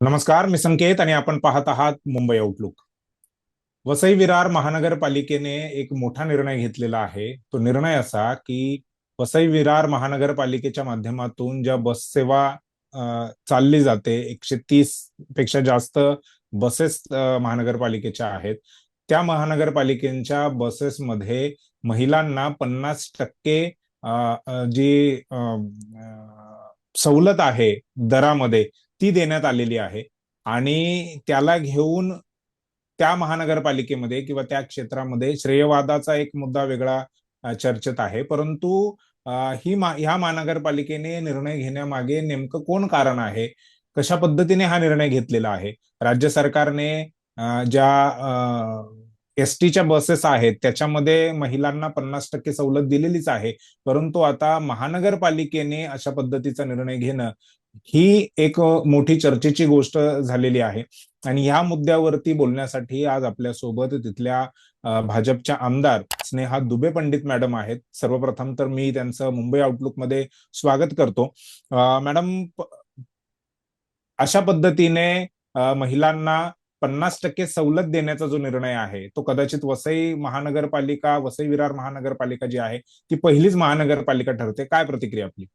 नमस्कार मी संकेत आणि आपण पाहत आहात मुंबई आउटलुक वसई विरार महानगरपालिकेने एक मोठा निर्णय घेतलेला आहे. तो निर्णय असा की वसई विरार महानगरपालिकेच्या माध्यमातून ज्या बस सेवा चालली जाते एकशे तीसपेक्षा जास्त बसेस महानगरपालिकेच्या आहेत. त्या महानगरपालिकेच्या बसेसमध्ये महिलांना पन्नास टक्के जी सवलत आहे दरामध्ये ती देण्यात आलेली आहे. आणि त्याला घेऊन त्या महानगरपालिकेमध्ये किंवा त्या क्षेत्रामध्ये श्रेयवादाचा एक मुद्दा वेगळा चर्चेत आहे. परंतु ही ह्या महानगरपालिकेने निर्णय घेण्यामागे नेमकं कोण कारण आहे? कशा पद्धतीने हा निर्णय घेतलेला आहे? राज्य सरकारने ज्या एस टीच्या बसेस आहेत त्याच्यामध्ये महिलांना पन्नास टक्के सवलत दिलेलीच आहे. परंतु आता महानगरपालिकेने अशा पद्धतीचा निर्णय घेणं ही एक मोठी चर्चेची गोष्ट झालेली आहे. आणि ह्या मुद्द्यावरती बोलण्यासाठी आज आपल्यासोबत तिथल्या भाजपच्या आमदार स्नेहा दुबे पंडित मॅडम आहेत. सर्वप्रथम तर मी त्यांचं मुंबई आउटलुकमध्ये स्वागत करतो. मॅडम अशा पद्धतीने महिलांना पन्नास टक्के सवलत देण्याचा जो निर्णय आहे तो कदाचित वसई महानगरपालिका वसई विरार महानगरपालिका जी आहे ती पहिलीच महानगरपालिका ठरते. काय प्रतिक्रिया आपली?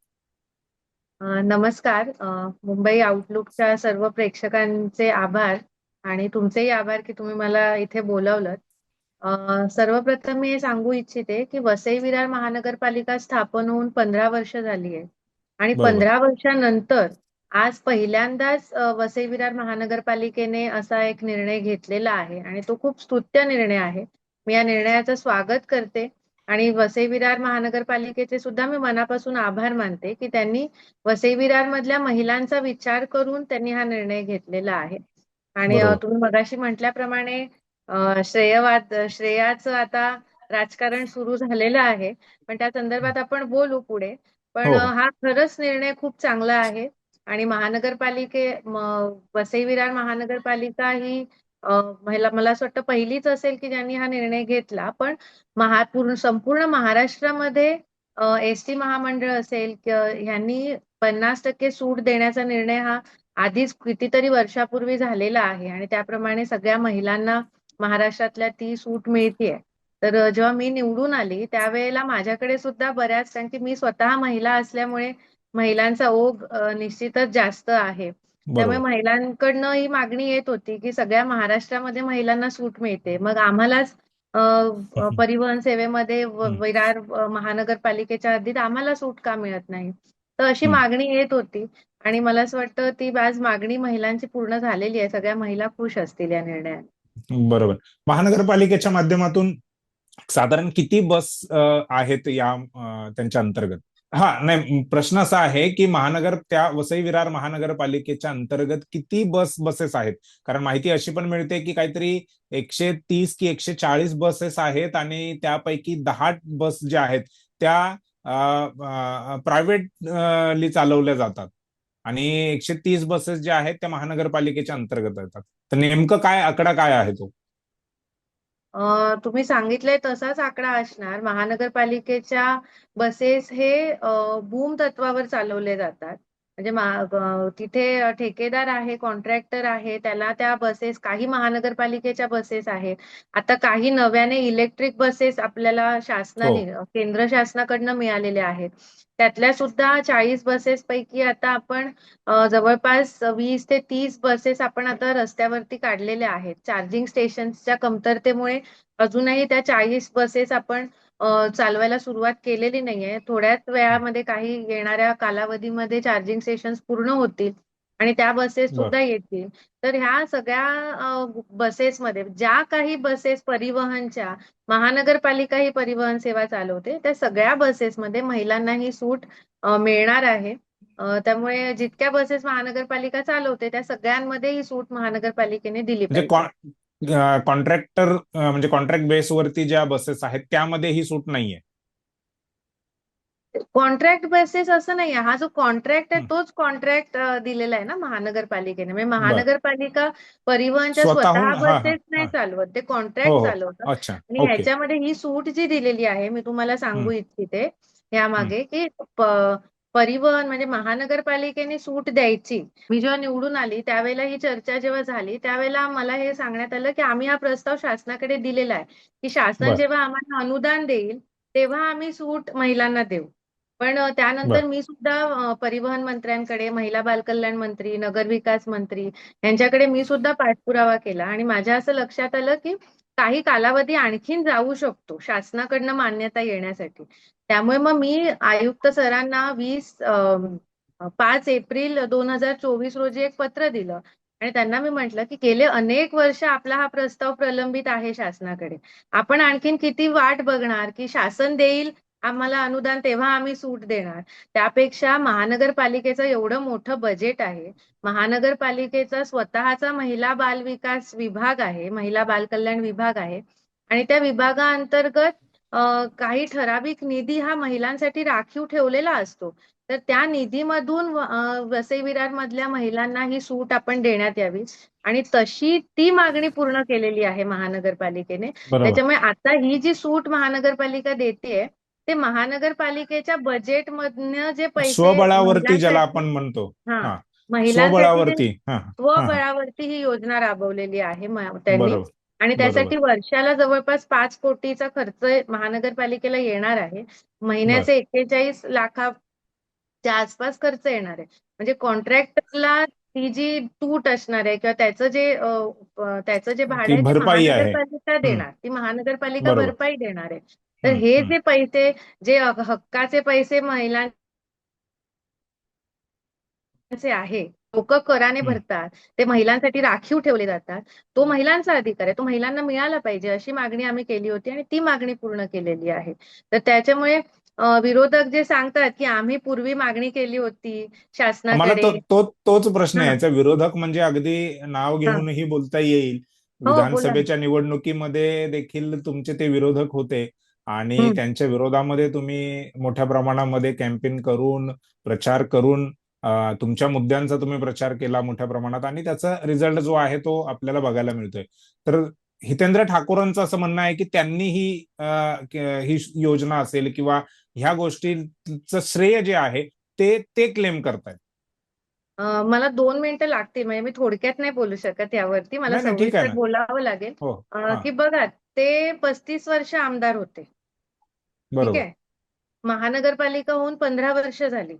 नमस्कार. मुंबई आउटलुकच्या सर्व प्रेक्षकांचे आभार आणि तुमचेही आभार की तुम्ही मला इथे बोलावलं सर्वप्रथम मी हे सांगू इच्छिते की वसई विरार महानगरपालिका स्थापन होऊन पंधरा वर्ष झाली आहे. आणि पंधरा वर्षानंतर आज पहिल्यांदाच वसई विरार महानगरपालिकेने असा एक निर्णय घेतलेला आहे आणि तो खूप स्तुत्य निर्णय आहे. मी या निर्णयाचं स्वागत करते. आणि वसई विरार महानगरपालिकेचे सुद्धा मी मनापासून आभार मानते की त्यांनी वसई विरार मधल्या महिलांचा विचार करून त्यांनी हा निर्णय घेतलेला आहे. आणि तुम्ही मगाशी म्हटल्याप्रमाणे श्रेयवाद श्रेयाचं आता राजकारण सुरू झालेलं आहे. पण त्या संदर्भात आपण बोलू पुढे. पण हो. हा खरंच निर्णय खूप चांगला आहे. आणि महानगरपालिके वसई विरार महानगरपालिका ही महिला मला असं वाटतं पहिलीच असेल की ज्यांनी हा निर्णय घेतला पण महापूर्ण संपूर्ण महाराष्ट्रामध्ये एस टी महामंडळ असेल ह्यांनी पन्नास टक्के सूट देण्याचा निर्णय हा आधीच कितीतरी वर्षापूर्वी झालेला आहे आणि त्याप्रमाणे सगळ्या महिलांना महाराष्ट्रातल्या ती सूट मिळतीये. तर जेव्हा मी निवडून आली त्यावेळेला माझ्याकडे सुद्धा बऱ्याच कारण की मी स्वतः महिला असल्यामुळे महिलांचा ओघ निश्चितच जास्त आहे. त्यामुळे महिलांकडनं ही मागणी येत होती की सगळ्या महाराष्ट्रामध्ये महिलांना सूट मिळते. मग आम्हालाच परिवहन सेवेमध्ये विरार महानगरपालिकेच्या हद्दीत आम्हाला सूट का मिळत नाही? तर अशी मागणी येत होती. आणि मला असं वाटतं ती आज मागणी महिलांची पूर्ण झालेली आहे. सगळ्या महिला खुश असतील या निर्णयाने. बरोबर. महानगरपालिकेच्या माध्यमातून साधारण किती बस आहेत या त्यांच्या अंतर्गत? हा नाही प्रश्न असा आहे की महानगर त्या वसई विरार महानगरपालिकेच्या अंतर्गत किती बस बसेस आहेत? कारण माहिती अशी पण मिळते की काहीतरी एकशे तीस की एकशे चाळीस बसेस आहेत आणि त्यापैकी दहा बस ज्या आहेत त्या प्रायव्हेटली चालवल्या जातात. आणि एकशे तीस बसेस ज्या आहेत त्या महानगरपालिकेच्या अंतर्गत येतात. तर नेमकं काय आकडा काय आहे तो? तुम्ही सांगितलंय तसाच आकडा असणार. महानगरपालिकेच्या बसेस हे बूम तत्वावर चालवले जातात. म्हणजे तिथे ठेकेदार आहे कॉन्ट्रॅक्टर आहे त्याला त्या बसेस काही महानगरपालिकेच्या बसेस आहेत. आता काही नव्याने इलेक्ट्रिक बसेस आपल्याला शासनाने हो. केंद्र शासनाकडनं मिळालेल्या आहेत. त्यातल्या सुद्धा चाळीस बसेस पैकी आता आपण जवळपास वीस ते तीस बसेस आपण आता रस्त्यावरती काढलेल्या आहेत. चार्जिंग स्टेशनच्या कमतरतेमुळे अजूनही त्या चाळीस बसेस आपण चालवायला सुरुवात केलेली नाहीये. थोड्याच वेळामध्ये काही येणाऱ्या कालावधीमध्ये चार्जिंग स्टेशन पूर्ण होतील आणि त्या बसेस सुद्धा येतील. तर ह्या सगळ्या बसेसमध्ये ज्या काही बसेस परिवहनच्या महानगरपालिका ही परिवहन सेवा चालवते त्या सगळ्या बसेसमध्ये महिलांना ही सूट मिळणार आहे. त्यामुळे जितक्या बसेस महानगरपालिका चालवते त्या सगळ्यांमध्ये ही सूट महानगरपालिकेने दिली म्हणजे पाहिजे. कॉन्ट्रॅक्टर म्हणजे कॉन्ट्रॅक्ट बेसवरती ज्या बसेस आहेत त्यामध्ये ही सूट नाहीये. कॉन्ट्रॅक्ट बेसिस असं नाही हा जो कॉन्ट्रॅक्ट आहे तोच कॉन्ट्रॅक्ट दिलेला आहे ना महानगरपालिकेने. म्हणजे महानगरपालिका परिवहनच्या स्वतः बसेस नाही चालवत. ते कॉन्ट्रॅक्ट हो, हो. चालवतात आणि ह्याच्यामध्ये ही सूट जी दिलेली आहे मी तुम्हाला सांगू इच्छिते यामागे की परिवहन म्हणजे महानगरपालिकेने सूट द्यायची मी जेव्हा निवडून आली त्यावेळेला ही चर्चा जेव्हा झाली त्यावेळेला मला हे सांगण्यात आलं की आम्ही हा प्रस्ताव शासनाकडे दिलेला आहे की शासन. जेव्हा आम्हाला अनुदान देईल तेव्हा आम्ही सूट महिलांना देऊ पण त्यानंतर. मी सुद्धा परिवहन मंत्र्यांकडे महिला बालकल्याण मंत्री नगरविकास मंत्री यांच्याकडे मी सुद्धा पाठपुरावा केला आणि माझ्या असं लक्षात आलं की काही कालावधी आणखीन जाऊ शकतो शासनाकडनं मान्यता येण्यासाठी. त्यामुळे मग मी आयुक्त सरांना वीस पाच एप्रिल दोन हजार चोवीस रोजी एक पत्र दिलं. आणि त्यांना मी म्हटलं की गेले अनेक वर्ष आपला हा प्रस्ताव प्रलंबित आहे शासनाकडे. आपण आणखीन किती वाट बघणार की शासन देईल आम्हाला अनुदान तेव्हा आम्ही सूट देणार. त्यापेक्षा महानगरपालिकेचं एवढं मोठं बजेट आहे. महानगरपालिकेचा स्वतःचा महिला बाल विकास विभाग आहे महिला बाल कल्याण विभाग आहे. आणि त्या विभागाअंतर्गत काही ठराविक निधी हा महिलांसाठी राखीव ठेवलेला असतो. तर त्या निधीमधून वसई विरार मधल्या महिलांना ही सूट आपण देण्यात यावी. आणि तशी ती मागणी पूर्ण केलेली आहे महानगरपालिकेने. त्याच्यामुळे आता ही जी सूट महानगरपालिका देते ते महानगरपालिकेच्या बजेट मधनं जे पैसे स्वबळावरती ज्याला आपण म्हणतो. हा. स्वबळावरती. हा. स्वबळावरती योजना राबवलेली आहे त्यांनी. आणि त्यासाठी वर्षाला जवळपास पाच कोटीचा खर्च महानगरपालिकेला येणार आहे. महिन्याचे एक्केचाळीस लाखाच्या आसपास खर्च येणार आहे. म्हणजे कॉन्ट्रॅक्टरला ती जी तूट असणार आहे किंवा त्याचं जे त्याचं जे भाडं आहे. महानगरपालिका देणार. ती महानगरपालिका. भरपाई देणार आहे. तर हम्म, हे हम्म. जे पैसे जे हक्काचे पैसे महिलांचे आहे लोक कराने हम्म. भरतात ते महिलांसाठी राखीव ठेवले जातात तो महिलांचा अधिकार आहे तो महिलांना मिळाला पाहिजे अशी मागणी आम्ही केली होती आणि ती मागणी पूर्ण केलेली आहे तर त्याच्यामुळे अ, विरोधक जे सांगतात की आम्ही पूर्वी मागणी केली होती मला शासनाकडे तो तो तोच प्रश्न आहे हा. याचा विरोधक म्हणजे अगदी नाव घेऊनही बोलता येईल हो, बोला ना. विधानसभेच्या निवडणुकीमध्ये देखील तुमचे ते विरोधक होते आणि. त्यांच्या विरोधामध्ये तुम्ही मोठ्या प्रमाणामध्ये कॅम्पेन करून प्रचार करून तुमच्या मुद्द्यांचा तुम्ही प्रचार केला मोठ्या प्रमाणात आणि त्याचा रिझल्ट जो आहे तो आपल्याला बघायला मिळतोय. तर हितेंद्र ठाकूरांचं असं म्हणणं आहे की त्यांनी ही ही योजना असेल किंवा ह्या गोष्टीचं श्रेय जे आहे ते ते क्लेम करतायत. मला दोन मिनिटं लागतील म्हणजे मी थोडक्यात नाही बोलू शकत यावरती. मला सविस्तर. बोलावं लागेल. हा, की बघा ते पस्तीस वर्ष आमदार होते. ठीक आहे. महानगरपालिका होऊन पंधरा वर्ष झाली.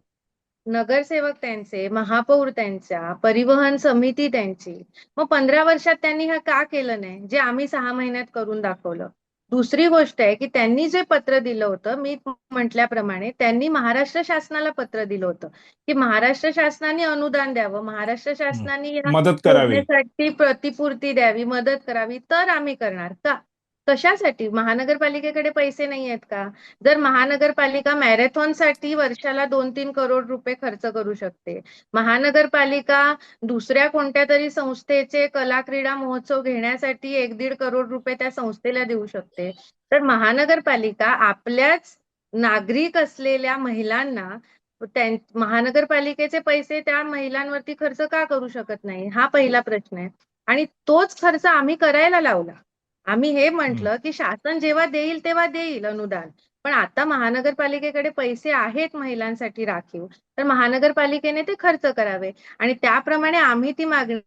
नगरसेवक त्यांचे महापौर त्यांच्या परिवहन समिती त्यांची. मग पंधरा वर्षात त्यांनी हे का केलं नाही? जे आम्ही सहा महिन्यात करून दाखवलं. दुसरी गोष्ट आहे की त्यांनी जे पत्र दिलं होतं मी म्हटल्याप्रमाणे त्यांनी महाराष्ट्र शासनाला पत्र दिलं होतं की महाराष्ट्र शासनाने अनुदान द्यावं. महाराष्ट्र शासनाने प्रतिपूर्ती द्यावी मदत करावी तर आम्ही करणार का? कशासाठी? महानगरपालिकेकडे पैसे नाही आहेत का? जर महानगरपालिका मॅरेथॉनसाठी वर्षाला दोन तीन करोड रुपये खर्च करू शकते. महानगरपालिका दुसऱ्या कोणत्या तरी संस्थेचे कला क्रीडा महोत्सव घेण्यासाठी एक दीड करोड रुपये त्या संस्थेला देऊ शकते. तर महानगरपालिका आपल्याच नागरिक असलेल्या महिलांना महानगरपालिकेचे पैसे त्या महिलांवरती खर्च का करू शकत नाही? हा पहिला प्रश्न आहे. आणि तोच खर्च आम्ही करायला लावला. आम्ही हे म्हटलं की शासन जेव्हा देईल तेव्हा देईल अनुदान. पण आता महानगरपालिकेकडे पैसे आहेत महिलांसाठी राखीव. तर महानगरपालिकेने ते खर्च करावे. आणि त्याप्रमाणे आम्ही ती मागणी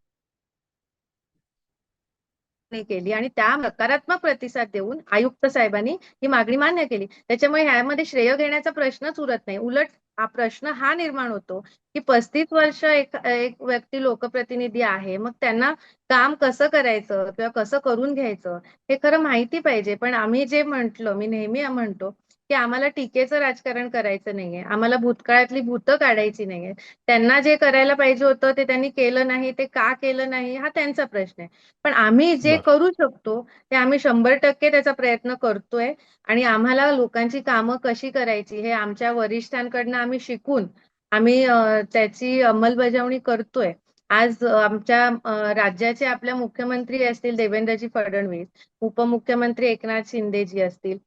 केली आणि त्या नकारात्मक प्रतिसाद देऊन आयुक्त साहेबांनी ही मागणी मान्य केली. त्याच्यामुळे ह्यामध्ये श्रेय घेण्याचा प्रश्नच उरत नाही. उलट हा प्रश्न हा निर्माण होतो की पस्तीस वर्ष एक एक व्यक्ती लोकप्रतिनिधी आहे मग त्यांना काम कसं करायचं किंवा कसं करून घ्यायचं हे खरं माहिती पाहिजे. पण आम्ही जे म्हंटल मी नेहमी म्हणतो की आम्हाला टीकेचं राजकारण करायचं नाहीये. आम्हाला भूतकाळातली भूतं काढायची नाहीये. त्यांना जे करायला पाहिजे होतं ते त्यांनी केलं नाही ते का केलं नाही हा त्यांचा प्रश्न आहे. पण आम्ही जे. करू शकतो ते आम्ही शंभर टक्के त्याचा प्रयत्न करतोय आणि आम्हाला लोकांची कामं कशी करायची हे आमच्या वरिष्ठांकडनं आम्ही शिकून आम्ही त्याची अंमलबजावणी करतोय. आज आमच्या राज्याचे आपल्या मुख्यमंत्री असतील देवेंद्रजी फडणवीस उपमुख्यमंत्री एकनाथ शिंदेजी असतील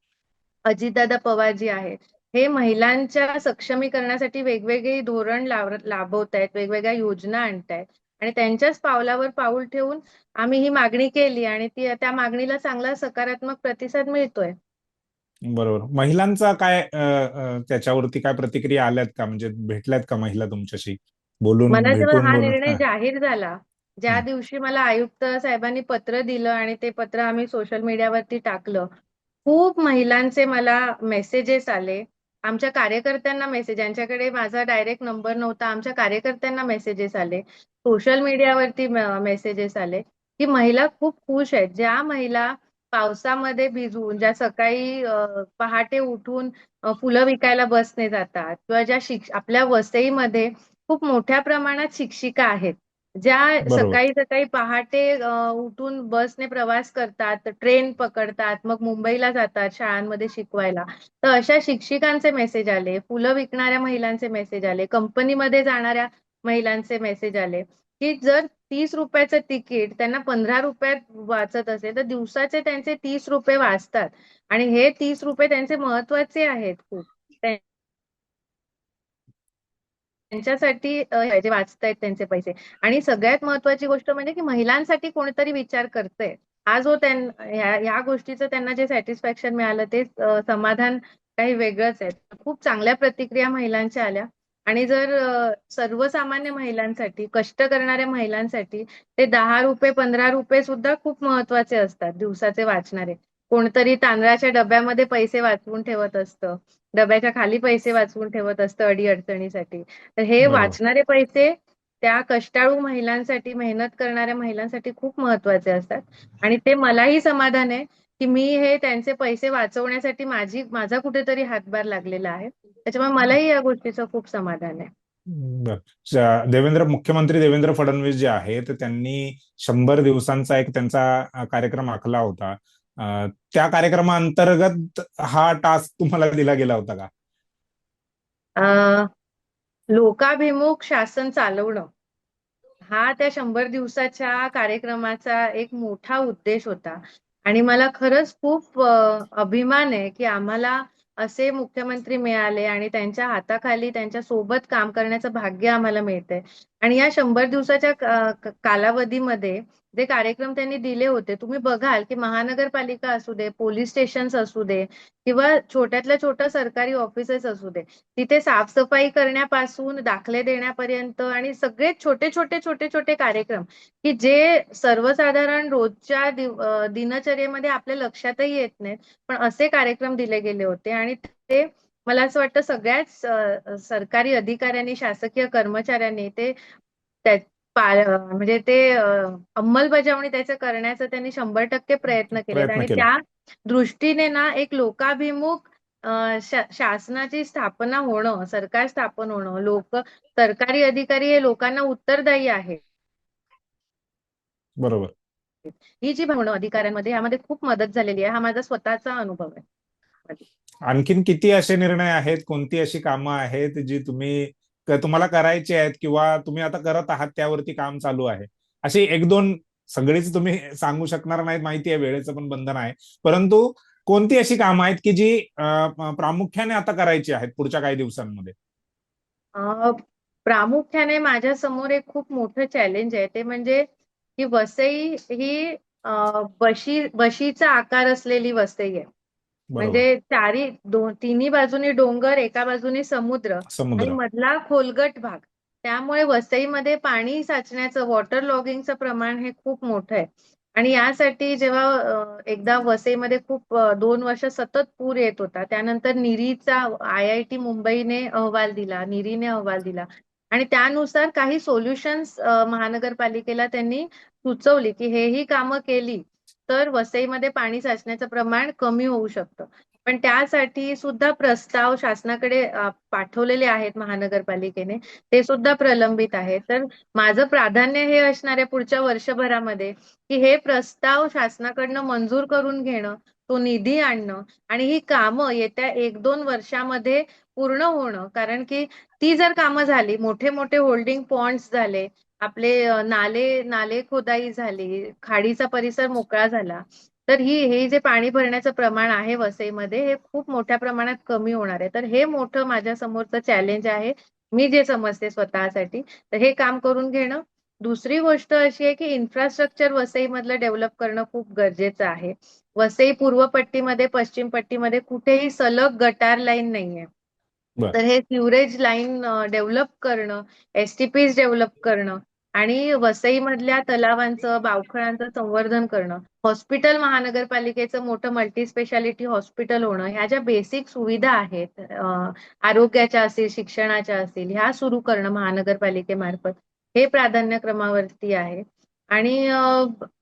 अजितदादा पवारजी आहेत. हे महिलांच्या सक्षमीकरणासाठी वेगवेगळी धोरण लाव राबवत आहेत वेगवेगळ्या योजना आणतायत. आणि त्यांच्याच पावलावर पाऊल ठेवून आम्ही ही मागणी केली आणि ती त्या मागणीला चांगला सकारात्मक प्रतिसाद मिळतोय. बरोबर. महिलांचा काय त्याच्यावरती काय प्रतिक्रिया आल्यात का? म्हणजे भेटल्यात का महिला तुमच्याशी? बोलून मला जेव्हा हा निर्णय जाहीर झाला. ज्या दिवशी मला आयुक्त साहेबांनी पत्र दिलं आणि ते पत्र आम्ही सोशल मीडियावरती टाकलं खूप महिलांचे मला मेसेजेस आले. आमच्या कार्यकर्त्यांना मेसेज ज्यांच्याकडे माझा डायरेक्ट नंबर नव्हता आमच्या कार्यकर्त्यांना मेसेजेस आले. सोशल मीडियावरती मेसेजेस आले की महिला खूप खुश आहेत. ज्या महिला पावसामध्ये भिजून ज्या सकाळी पहाटे उठून फुलं विकायला बसने जातात किंवा ज्या शिक आपल्या वसईमध्ये खूप मोठ्या प्रमाणात शिक्षिका आहेत ज्या बरोबर. सकाळी सकाळी पहाटे अ, उठून बसने प्रवास करतात ट्रेन पकडतात मग मुंबईला जातात शाळांमध्ये शिकवायला तर अशा शिक्षिकांचे मेसेज आले फुलं विकणाऱ्या महिलांचे मेसेज आले कंपनीमध्ये जाणाऱ्या महिलांचे मेसेज आले की जर तीस रुपयाचं तिकीट त्यांना पंधरा रुपयात वाचत असेल तर दिवसाचे त्यांचे तीस रुपये वाचतात. आणि हे तीस रुपये त्यांचे महत्त्वाचे आहेत खूप. त्यांच्यासाठी अ, जे वाचतायत त्यांचे पैसे. आणि सगळ्यात महत्वाची गोष्ट म्हणजे की महिलांसाठी कोणीतरी विचार करतंय. हा जो ह्या गोष्टीचं त्यांना जे सॅटिस्फॅक्शन मिळालं ते समाधान काही वेगळंच आहे. खूप चांगल्या प्रतिक्रिया महिलांच्या आल्या. आणि जर सर्वसामान्य महिलांसाठी कष्ट करणाऱ्या महिलांसाठी ते दहा रुपये पंधरा रुपये सुद्धा खूप महत्त्वाचे असतात दिवसाचे वाचणारे. कोणतरी तांदळाच्या डब्यामध्ये पैसे वाचवून ठेवत असतं. डब्याच्या खाली पैसे वाचवून ठेवत असतं अडी अडचणीसाठी तर हे वाचणारे पैसे त्या कष्टाळू महिलांसाठी मेहनत करणाऱ्या महिलांसाठी खूप महत्त्वाचे असतात. आणि ते मलाही समाधान आहे की मी हे त्यांचे पैसे वाचवण्यासाठी माझी माझा कुठेतरी हातभार लागलेला आहे. त्याच्यामुळे मलाही या गोष्टीचं खूप समाधान आहे. देवेंद्र मुख्यमंत्री देवेंद्र फडणवीस जे आहेत त्यांनी शंभर दिवसांचा एक त्यांचा कार्यक्रम आखला होता. त्या कार्यक्रमाअंतर्गत हा टास्क तुम्हाला दिला गेला होता का? लोकाभिमुख शासन चालवणं हा त्या शंभर दिवसाच्या कार्यक्रमाचा एक मोठा उद्देश होता. आणि मला खरंच खूप अभिमान आहे की आम्हाला असे मुख्यमंत्री मिळाले आणि त्यांच्या हाताखाली त्यांच्यासोबत काम करण्याचं भाग्य आम्हाला मिळतंय. आणि या शंभर दिवसाच्या का- कालावधीमध्ये जे कार्यक्रम त्यांनी दिले होते तुम्ही बघाल की महानगरपालिका असू दे पोलीस स्टेशन्स असू दे किंवा छोट्यातल्या छोट्या सरकारी ऑफिसेस असू दे तिथे साफसफाई करण्यापासून दाखले देण्यापर्यंत आणि सगळे छोटे छोटे छोटे छोटे कार्यक्रम की जे सर्वसाधारण रोजच्या दिनचर्येमध्ये आपल्या लक्षातही येत नाहीत पण असे कार्यक्रम दिले गेले होते आणि ते मला असं वाटतं सगळ्याच सरकारी अधिकाऱ्यांनी शासकीय कर्मचाऱ्यांनी ते त्या पा- अ, म्हणजे ते अंमलबजावणी त्याचं करण्याचा त्यांनी शंभर टक्के प्रयत्न प्रयत्न आणि केला त्या दृष्टीने ना एक लोकाभिमुख शा- शासनाची स्थापना होणं सरकार स्थापन होणं लोक सरकारी अधिकारी हे लोकांना उत्तरदायी आहे बरोबर. ही जी भावना अधिकाऱ्यांमध्ये यामध्ये खूप मदत झालेली आहे. हा माझा स्वतःचा अनुभव आहे. आणखीन किती असे निर्णय आहेत? कोणती अशी कामं आहेत जी तुम्ही तुम्हाला करायचे आहेत किंवा तुम्ही आता करत आहात त्यावरती काम चालू आहे. अशी एक दोन सगळीच तुम्ही सांगू शकणार नाहीत माहिती आहे वेळेचं पण बंधन आहे. परंतु कोणती अशी कामं आहेत की जी प्रामुख्याने आता करायची आहेत पुढच्या काही दिवसांमध्ये? प्रामुख्याने माझ्यासमोर एक खूप मोठं चॅलेंज आहे. ते म्हणजे की वसई ही बशी बशीचा आकार असलेली वसई आहे. म्हणजे चारी तिन्ही बाजूनी डोंगर एका बाजूनी समुद्र आणि मधला खोलगट भाग. त्यामुळे वसईमध्ये पाणी साचण्याचं वॉटर लॉगिंगचं प्रमाण हे खूप मोठं आहे. आणि यासाठी जेव्हा एकदा वसईमध्ये खूप दोन वर्ष सतत पूर येत होता त्यानंतर निरीचा आय आय टी मुंबईने अहवाल दिला निरीने अहवाल दिला. आणि त्यानुसार काही सोल्युशन्स महानगरपालिकेला त्यांनी सुचवली की हेही कामं केली. तर वसईमध्ये पाणी साचण्याचं प्रमाण कमी होऊ शकतं. पण त्यासाठी सुद्धा प्रस्ताव शासनाकडे पाठवलेले आहेत महानगरपालिकेने. ते सुद्धा प्रलंबित आहेत. तर माझं प्राधान्य हे असणार आहे पुढच्या वर्षभरामध्ये की हे प्रस्ताव शासनाकडनं मंजूर करून घेणं तो निधी आणणं आणि ही कामं येत्या एक दोन वर्षामध्ये पूर्ण होणं. कारण की ती जर कामं झाली मोठे मोठे होल्डिंग पॉइंट्स झाले आपले नाले नाले खोदाई झाली खाडीचा परिसर मोकळा झाला तर ही हे जे पाणी भरण्याचं प्रमाण आहे वसईमध्ये हे खूप मोठ्या प्रमाणात कमी होणार आहे. तर हे मोठं माझ्या समोरचं चॅलेंज आहे. मी जे समजते स्वतःसाठी तर हे काम करून घेणं. दुसरी गोष्ट अशी आहे की इन्फ्रास्ट्रक्चर वसईमधलं डेव्हलप करणं खूप गरजेचं आहे. वसई पूर्व पट्टीमध्ये पश्चिम पट्टीमध्ये कुठेही सलग गटार लाईन नाहीये. तर हे सिवरेज लाईन डेव्हलप करणं एसटीपीज डेव्हलप करणं आणि वसईमधल्या तलावांचं बावखळांचं संवर्धन करणं हॉस्पिटल महानगरपालिकेचं मोठं मल्टी स्पेशालिटी हॉस्पिटल होणं ह्या ज्या बेसिक सुविधा आहेत आरोग्याच्या असतील शिक्षणाच्या असतील ह्या सुरू करणं महानगरपालिकेमार्फत हे प्राधान्यक्रमावरती आहे. आणि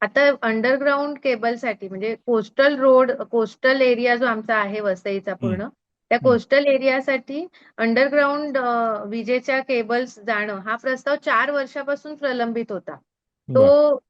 आता अंडरग्राऊंड केबलसाठी म्हणजे कोस्टल रोड कोस्टल एरिया जो आमचा आहे वसईचा पूर्ण त्या कोस्टल एरियासाठी अंडरग्राऊंड विजेच्या केबल्स जाणं हा प्रस्ताव चार वर्षापासून प्रलंबित होता. तो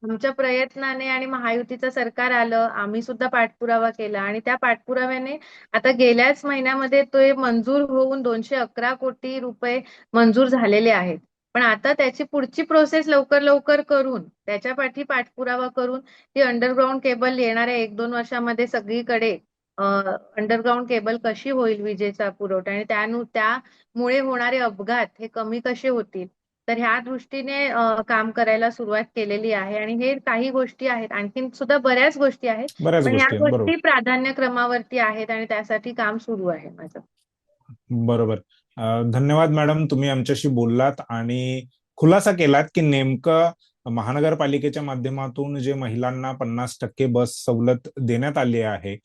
आमच्या प्रयत्नाने आणि महायुतीचं सरकार आलं आम्ही सुद्धा पाठपुरावा केला आणि त्या पाठपुराव्याने आता गेल्याच महिन्यामध्ये ते मंजूर होऊन दोनशे अकरा कोटी रुपये मंजूर झालेले आहेत. पण आता त्याची पुढची प्रोसेस लवकर लवकर करून त्याच्या पाठी पाठपुरावा करून ती अंडरग्राऊंड केबल येणाऱ्या एक दोन वर्षामध्ये सगळीकडे अंडरग्राऊंड केबल कशी होईल विजेचा पुरवठा? आणि त्यानु त्यामुळे होणारे अपघात हे कमी कसे होतील? तर ह्या दृष्टीने काम करायला सुरुवात केलेली आहे. आणि हे काही गोष्टी आहेत. आणखीन सुद्धा बऱ्याच गोष्टी आहेत. पण ह्या गोष्टी प्राधान्यक्रमावरती आहेत आणि त्यासाठी काम सुरू आहे माझं. बरोबर. धन्यवाद मॅडम. तुम्ही आमच्याशी बोललात आणि खुलासा केलात की नेमकं महानगरपालिकेच्या माध्यमातून जे महिलांना पन्नास टक्के बस सवलत देण्यात आली आहे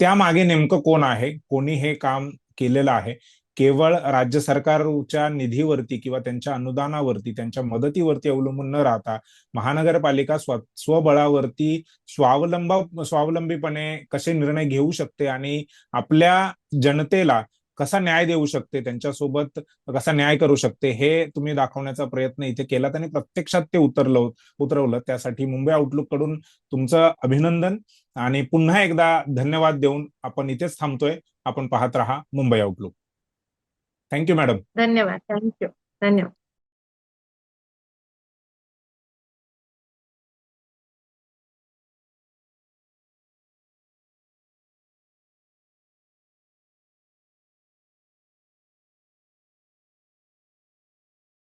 त्यामागे नेमकं कोण आहे? कोणी हे काम केलेलं आहे? केवळ राज्य सरकारच्या निधीवरती किंवा त्यांच्या अनुदानावरती त्यांच्या मदतीवरती अवलंबून न राहता महानगरपालिका स्व स्वबळावरती स्वावलंब स्वावलंबीपणे कसे निर्णय घेऊ शकते आणि आपल्या जनतेला कसा न्याय देऊ शकते? त्यांच्यासोबत कसा न्याय करू शकते? हे तुम्ही दाखवण्याचा प्रयत्न इथे केलात आणि प्रत्यक्षात ते उतरलं उतरवलं. त्यासाठी मुंबई आउटलुककडून तुमचं अभिनंदन. आणि पुन्हा एकदा धन्यवाद देऊन आपण इथेच थांबतोय. आपण पाहत राहा Mumbai outlook. Thank you madam धन्यवाद. थँक्यू धन्यवाद.